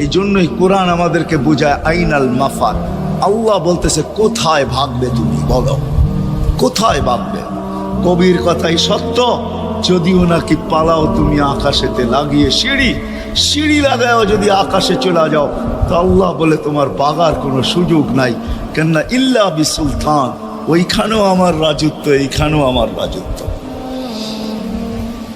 এই জন্যই কোরআন আমাদেরকে বোঝায়, আইনাল মাফাত আল্লাহ বলতেছে, কোথায় ভাববে তুমি? বলো। কোথায় ভাববে? কবির কথাই সত্য। যদিও নাকি পালাও তুমি আকাশেতে লাগিয়ে সিঁড়ি সিঁড়ি লাগাও যদি আকাশে চলে যাও, তো আল্লাহ বলে তোমার বাগার কোনো সুযোগ নাই। কেননা ইল্লা বি সুলতান ওইখানেও আমার রাজত্ব, এইখানেও আমার রাজত্ব।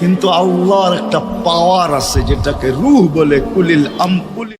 কিন্তু আল্লাহর একটা পাওয়ার আছে যেটাকে রুহ বলে কুলিল আম কুলিল